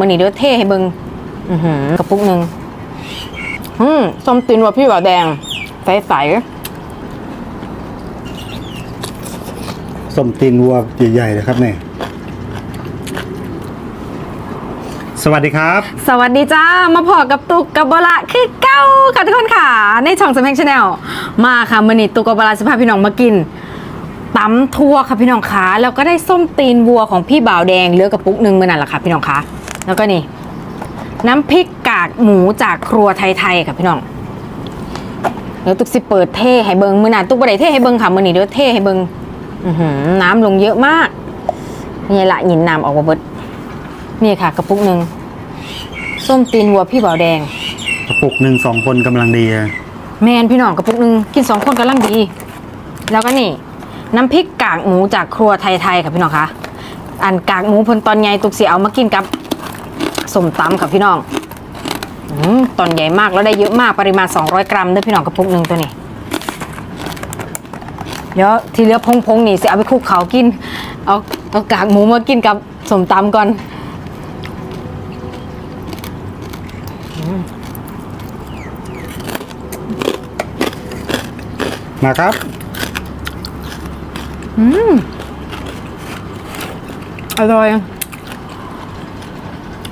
มันนี่เดี๋ยวเทให้เบิงอือหือกระปุกหนึ่งอืมส้มตีนวัวพี่บ่าวแดง ใสส้มตีนวัวใหญ่ๆเลยครับเนี่ยสวัสดีครับ ๆ สวัสดีจ้า มาพอกับตุกกับบละคือเก้าค่ะทุกคนค่ะ ในช่องสมังชาแนลมาค่ะมันนี่ตุกกับบละจะพาพี่น้องมากินตำทั่วค่ะพี่น้องคะแล้วก็ได้ส้มตีนวัวของพี่บ่าวแดงเหลือกระปุกหนึ่งมือนั่นแหละค่ะพี่น้องคะ แล้วก็นี่ น้ำพริกกากหมูจากครัวไทยๆค่ะพี่น้องเดี๋ยวตุกสิเปิดเท่ให้เบิงมือหนาตุกบะไดเท่ให้เบิงค่ะมือนี่เดี๋ยวเท่ให้เบิงอื้อหือน้ำลงเยอะมาก นี่ละหยินน้ำออกมาเบิดนี่ค่ะ กระปุกหนึ่งส้มตีนวัวพี่บ่าวแดง กระปุกหนึ่งสองคนกำลังดีอะแมนพี่น้องกระปุกหนึ่งกินสองคนกำลังดี แล้วก็นี่ น้ำพริกกากหมูจากครัวไทยๆค่ะพี่น้องคะอันกากหมูเพนตอนใหญ่ตุกเสียเอามากินกับ สมตำค่ะพี่น้องอมตอนใหญ่มากแล้วได้เยอะมากปริมาณ 200 กรัมเด้วยพี่น้องกระปุกหนึ่งตัวนี้ เดี๋ยวที่เหลือพงๆนี่สิเอาไปคลุกเขากิน เอาเอากากหมูมากินกับสมตำก่อนมาครับอร่อย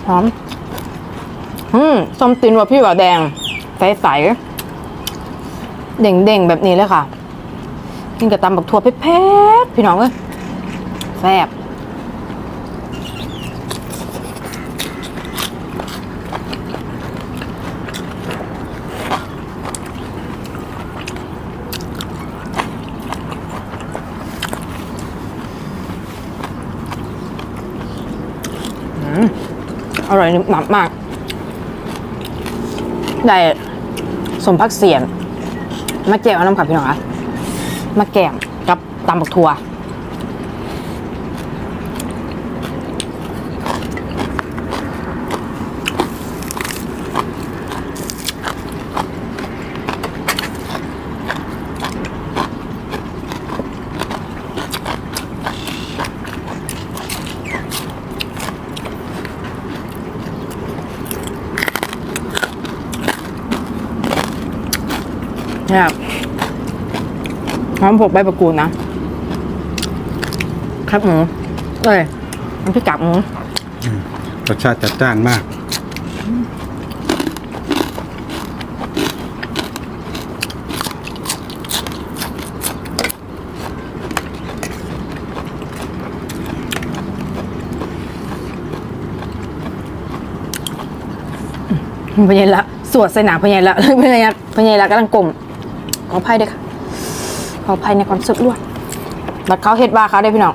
หอม อืมส้มตีนวัวพี่ว่าวแดง ใสๆ เด่งๆ แบบนี้เลยค่ะ กินกับตำบักถั่วเผ็ดๆพี่น้องเอ้ยแซ่บอ ร่อยหนึบหนับมาก ได้สมพักเสียนมะแก้วน้ำขับพี่น้องคะมาแกมกับตำบักถั่ว เนี่ยหอมผกใบประกูดนะ ครับหมูเอ้ยน้ำพริกกากหมูรสชาติจัดจ้านมาก พญายละสวดใส่หนาพญายละพญายละพญายละกำลังกลมข ออภัยด้วยค่ะ ขออภัยในความสุดล้วนแล้วเขาเฮ็ดว่าเขาได้พี่น้อง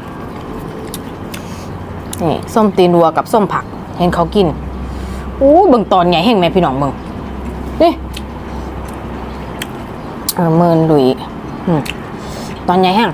นี่ส้มตีนวัวกับส้มผัก เห็นเขากินอู้เบิ่งตอนใหญ่เห็นไหมพี่น้องเบิ่งนี่เออเมินหลุยตอนใหญ่แห้ง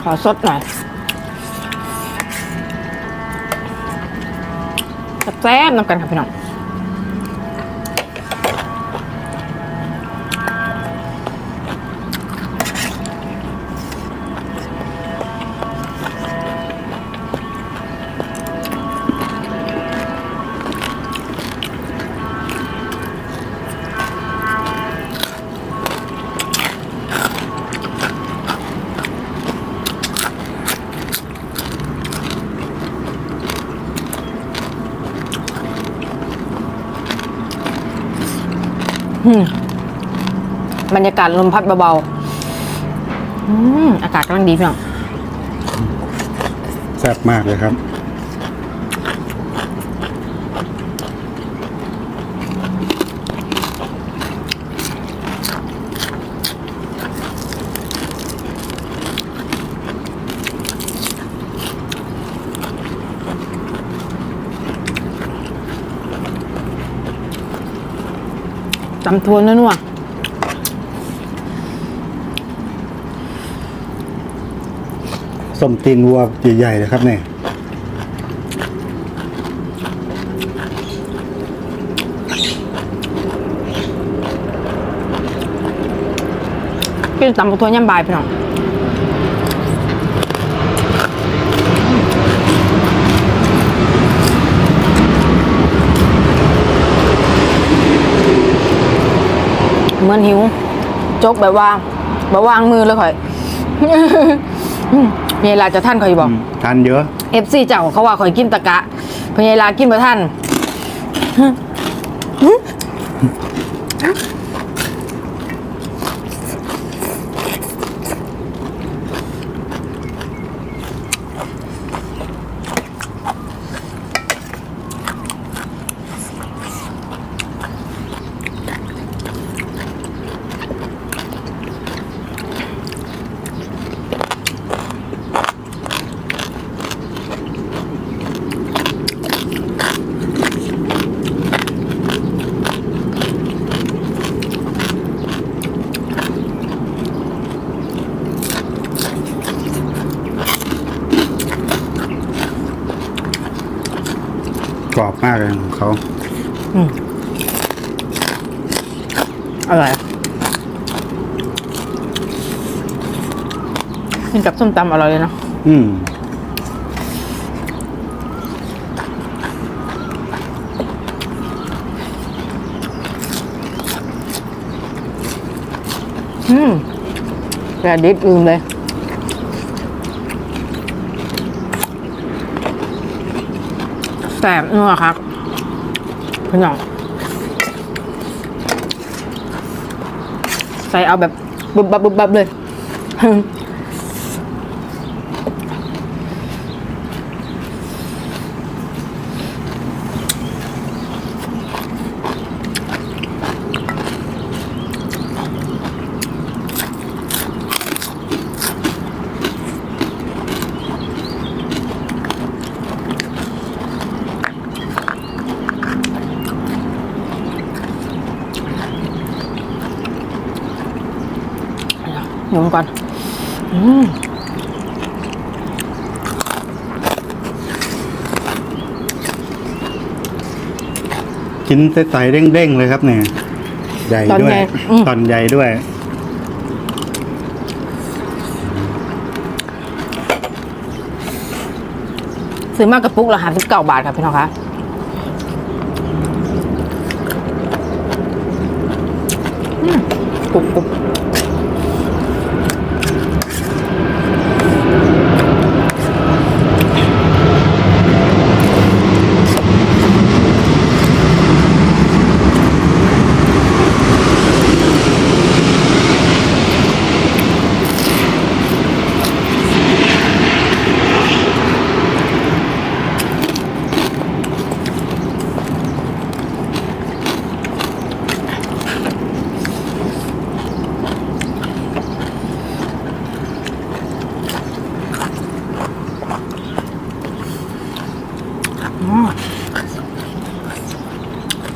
ข อสดหน่อยแซ่บๆน้ำกันค่ะพี่น้อง บรรยากาศลมพัดเบาๆอากาศกำลังดีพี่น้องแซ่บมากเลยครับำทวนนัวส้มตีนวัวใหญ่ๆเลยครับเนี่ยๆกินตำบักทวนย่ำบายพี่น้อง เหมือนหิว จกแบบว่าแบบวางมือเลยข่อยนี่ลาจะท่านข่อยบอกอืมทานเยอะเอฟซีเจ้าเขาว่าข่อยกินตะกะพญายลากินบ่ท่าน เลยของเขาอร่อยกินกับส้มตำอร่อยเลยเนาะอืมอืมแกดิบอืมเลยแสบนัวครับ พี่น้องใส่เอาแบบบุบบับบุบบับเลย หนุ่มก่อนอืมชิ้นใสๆเด้งๆเลยครับเนี่ย ใหญ่ด้วยตอนใหญ่ด้วย ซื้อมากกระปุกละห้าสิบเก้าบาทครับพี่น้องคะอืมกรุบกรุบ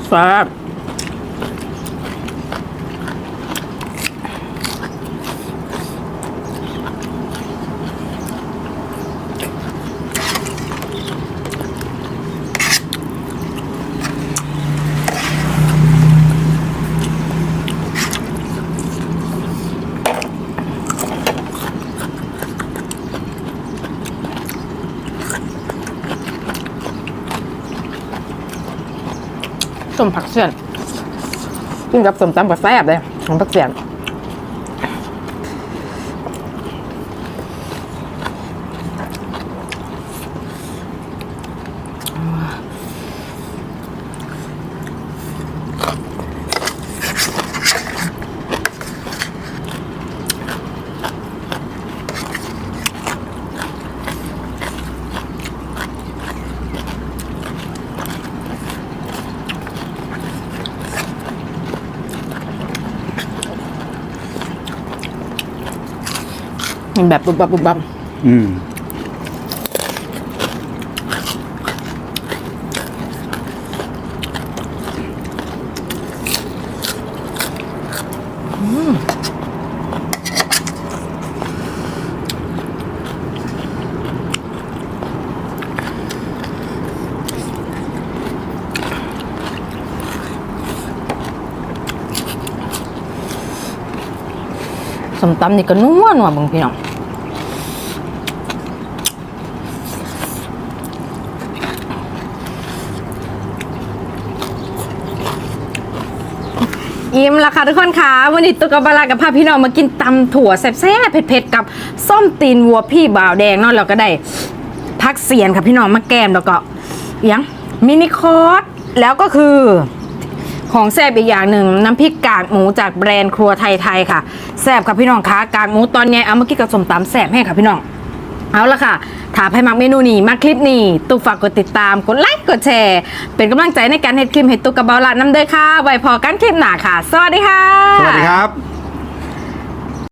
แซ่บ มผักเสี้ยนกินกับสมตำกับแซ่บเลยของผักเสี้ยน มันแบบบุบบับบุบบับอืมสมตำนี่ก็นัว่ะวบางพี่น้อง อิ่มและค่ะทุกคนค่ะวันนี้ตุกบาลากับพาพี่น้องมากินตำถั่วแซ่บๆเผ็ดๆกับส้มตีนวัวพี่บ่าวแดงเนาะเราก็ได้พักเสียนค่ะพี่น้องมาแกมแล้วก็อิหยังมินิคอร์สแล้วก็คือของแซ่บอีกอย่างหนึ่งน้ำพริกกากหมูจากแบรนด์ครัวไทยๆค่ะแซ่บค่ะพี่น้องคะกากหมูตอนนี้เอามากินกับสมตำแซ่บให้ค่ะพี่น้อง เอาละค่ะถามให้มักเมนูนี้มาคลิปนี้ตุกฝากกดติดตามกดไลค์กดแชร์ เป็นกำลังใจในการเฮ็ดคลิปให้ตุกกระเบาลาน้ำเด้อค่ะ ไว้พอกันคลิปหน้าค่ะ สวัสดีค่ะ สวัสดีครับ